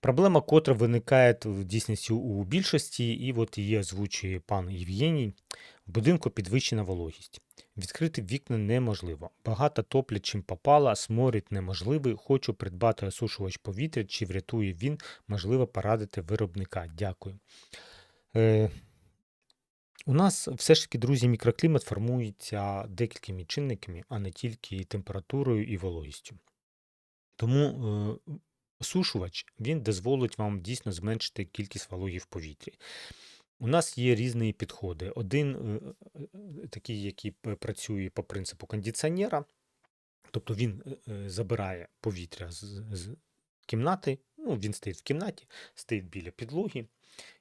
Проблема, котра виникає в дійсності у більшості, і от її озвучує пан Євгеній. В будинку підвищена вологість. Відкрити вікна неможливо. Багато топлять чим попало, сморід неможливий. Хочу придбати осушувач повітря, чи врятує він, можливо, порадити виробника. Дякую. Е, у нас все ж таки, друзі, мікроклімат формується декількома чинниками, а не тільки температурою і вологістю. Тому е, осушувач він дозволить вам дійсно зменшити кількість вологі в повітрі. У нас є різні підходи. Один е, е, такий, який працює по принципу кондиціонера, тобто він е, забирає повітря з, кімнати, ну, він стоїть в кімнаті, стоїть біля підлоги,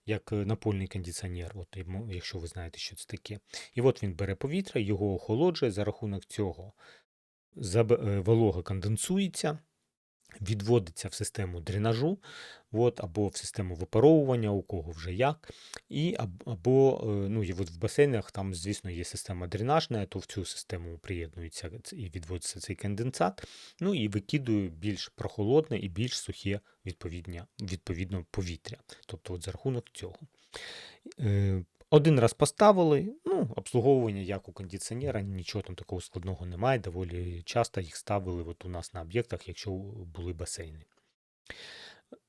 як напольний кондиціонер, от, якщо ви знаєте, що це таке. І от він бере повітря, його охолоджує, за рахунок цього волога конденсується, відводиться в систему дренажу, от, або в систему випаровування, у кого вже як. І, або е, ну, і от в басейнах там, звісно, є система дренажна, то в цю систему приєднується і відводиться цей конденсат. Ну і викидує більш прохолодне і більш сухе відповідно повітря. Тобто от за рахунок цього. Один раз поставили, ну, обслуговування як у кондиціонера, нічого там такого складного немає. Доволі часто їх ставили от у нас на об'єктах, якщо були басейни.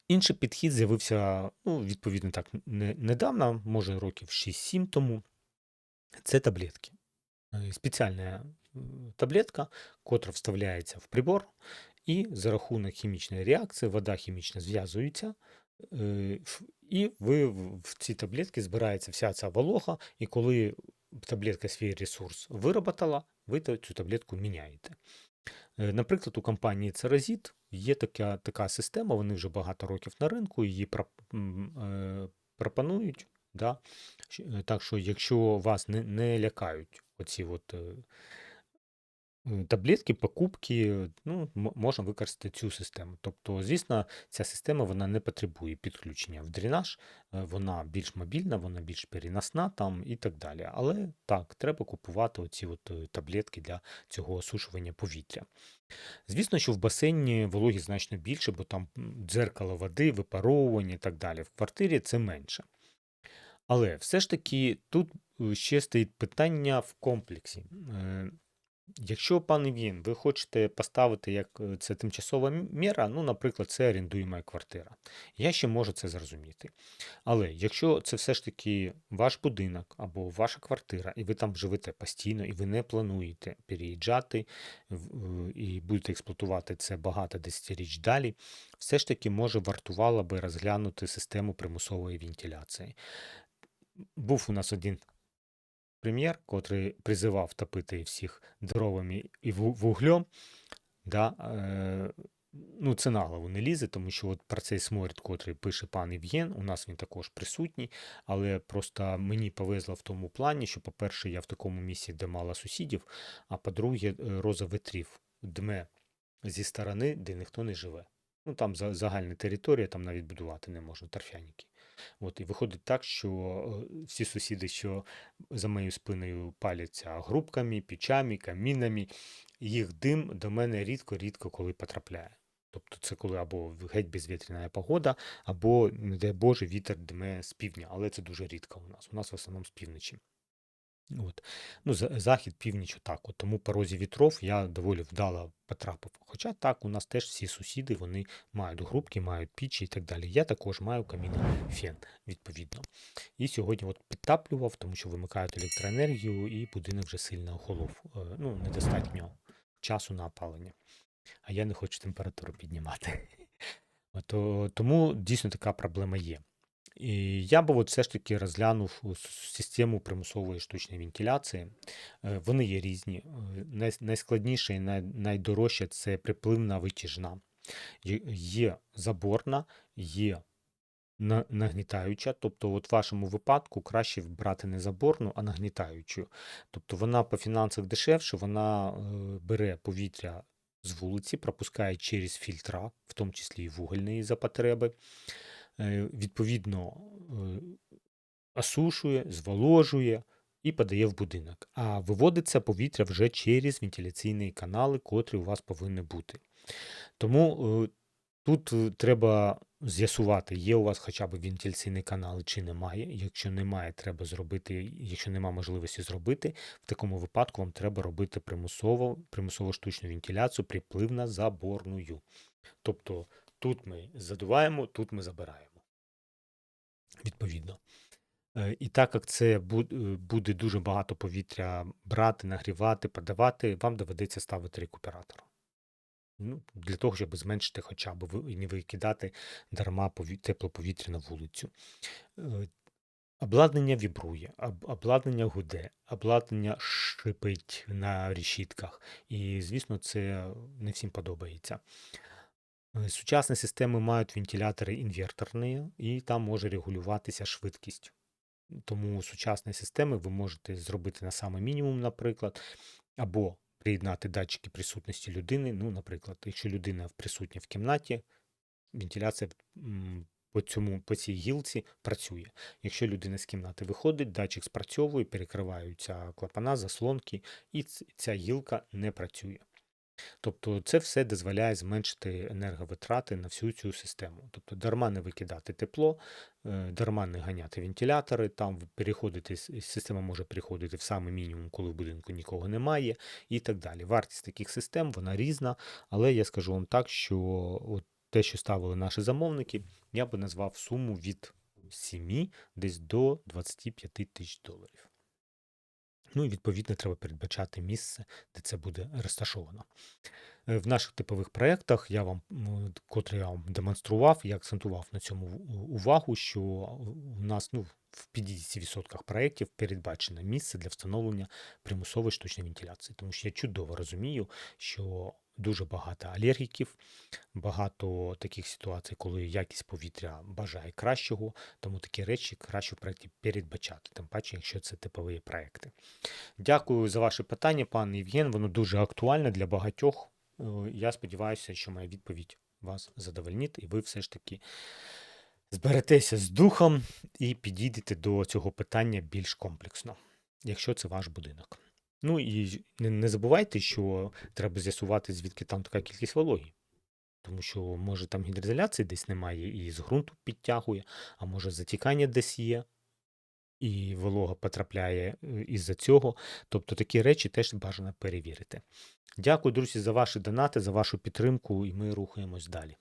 Інший підхід з'явився, ну, відповідно так, не, недавно, може років 6-7 тому. Це таблетки. Е, Спеціальна таблетка, котра вставляється в прибор, і за рахунок хімічної реакції вода хімічно зв'язується, е, і ви в ці таблетки збирається вся ця волога, і коли таблетка свій ресурс вироботала, ви цю таблетку міняєте. Е, Наприклад, у компанії Cerazit є така, така система, вони вже багато років на ринку, її е, пропонують. Да? Е, Так що, якщо вас не, не лякають оці от, таблетки, покупки, ну, можна використати цю систему. Тобто, звісно, ця система вона не потребує підключення в дренаж, е, вона більш мобільна, вона більш переносна там і так далі. Але так, треба купувати оці от е, таблетки для цього осушування повітря. Звісно, що в басейні вологі значно більше, бо там дзеркало води, випаровування і так далі. В квартирі це менше. Але все ж таки тут е, ще стоїть питання в комплексі. Якщо, пан Євген, ви хочете поставити як е, це тимчасова міра, ну, наприклад, це орендуєма квартира. Я ще можу це зрозуміти. Але якщо це все ж таки ваш будинок або ваша квартира, і ви там живете постійно, і ви не плануєте переїжджати е, і будете експлуатувати це багато десятиріч далі, все ж таки може вартувало би розглянути систему примусової вентиляції. Був у нас один прем'єр, котрий призивав топити всіх дровами і вуглем. Да, е, ну, це на голову не лізе, тому що от про цей сморід, котрий пише пан Євген, у нас він також присутній, але просто мені повезло в тому плані, що, по-перше, я в такому місці, де мало сусідів, а по-друге, е, роза витрів дме зі сторони, де ніхто не живе. Ну, там загальна територія, там навіть будувати не можна, торфяники. От, і виходить так, що е, всі сусіди, що за моєю спиною паляться грубками, пічами, камінами, їх дим до мене рідко-рідко коли потрапляє. Тобто це коли або геть безвітряна погода, або, не дай Боже, вітер дме з півдня, але це дуже рідко у нас. У нас в основному з півночі. От. Ну, захід, північ, отак. От. Тому по розі вітров я доволі вдало потрапив. Хоча так, у нас теж всі сусіди вони мають грубки, мають пічі і так далі. Я також маю камінний фен, відповідно. І сьогодні от підтаплював, тому що вимикають електроенергію, і будинок вже сильно охолов. Е, Ну, недостатньо часу на опалення. А я не хочу температуру піднімати. От, тому дійсно така проблема є. І я би все ж таки розглянув систему примусової штучної вентиляції. Е, Вони є різні. Е, Найскладніше і найдорожче це припливна витяжна. Є- Є заборна, є нагнітаюча. Тобто, от в вашому випадку краще брати не заборну, а нагнітаючу. Тобто вона по фінансах дешевше, вона е, бере повітря з вулиці, пропускає через фільтра, в тому числі і вугільної за потреби. Е, Відповідно, е, осушує, зволожує і подає в будинок. А виводиться повітря вже через вентиляційні канали, котрі у вас повинні бути. Тому е, тут треба з'ясувати, є у вас хоча б вентиляційний канал чи немає. Якщо немає, треба зробити, якщо немає можливості зробити, в такому випадку вам треба робити примусово, примусову штучну вентиляцію припливно-заборною. Тобто тут ми задуваємо, тут ми забираємо. Відповідно. Е, І так як це е, буде дуже багато повітря брати, нагрівати, подавати, вам доведеться ставити рекуператор. Ну, для того, щоб зменшити хоча б і не викидати дарма тепле повітря на вулицю. Е, Обладнання вібрує, обладнання гуде, обладнання шипить на решітках. І, звісно, це не всім подобається. Е, Сучасні системи мають вентилятори інверторні, і там може регулюватися швидкість. Тому сучасні системи ви можете зробити на саме мінімум, наприклад, або приєднати датчики присутності людини. Ну, наприклад, якщо людина присутня в кімнаті, вентиляція по, цьому, по цій гілці працює. Якщо людина з кімнати виходить, датчик спрацьовує, перекриваються клапана, заслонки, і ця гілка не працює. Тобто це все дозволяє зменшити енерговитрати на всю цю систему. Тобто дарма не викидати тепло, е, дарма не ганяти вентилятори, там переходити, система може переходити в самий мінімум, коли в будинку нікого немає, і так далі. Вартість таких систем вона різна, але я скажу вам так, що от те, що ставили наші замовники, я би назвав суму від 7 десь до 25 тисяч доларів. Ну і відповідно треба передбачати місце, де це буде розташовано. Е, В наших типових проєктах я вам, котрі я вам демонстрував, я акцентував на цьому увагу, що у нас ну, в 50% проєктів передбачено місце для встановлення примусової штучної вентиляції. Тому що я чудово розумію, що дуже багато алергіків, багато таких ситуацій, коли якість повітря бажає кращого, тому такі речі краще передбачати, тим паче, якщо це типові проєкти. Дякую за ваше питання, пан Євген. Воно дуже актуальне для багатьох. Е, Я сподіваюся, що моя відповідь вас задовольнить, і ви все ж таки зберетеся з духом і підійдете до цього питання більш комплексно, якщо це ваш будинок. Ну і не, забувайте, що треба з'ясувати, звідки там така кількість вологі. Тому що, може, там гідроізоляції десь немає і з ґрунту підтягує, а може затікання десь є, і волога потрапляє е, із-за цього. Тобто такі речі теж бажано перевірити. Дякую, друзі, за ваші донати, за вашу підтримку, і ми рухаємось далі.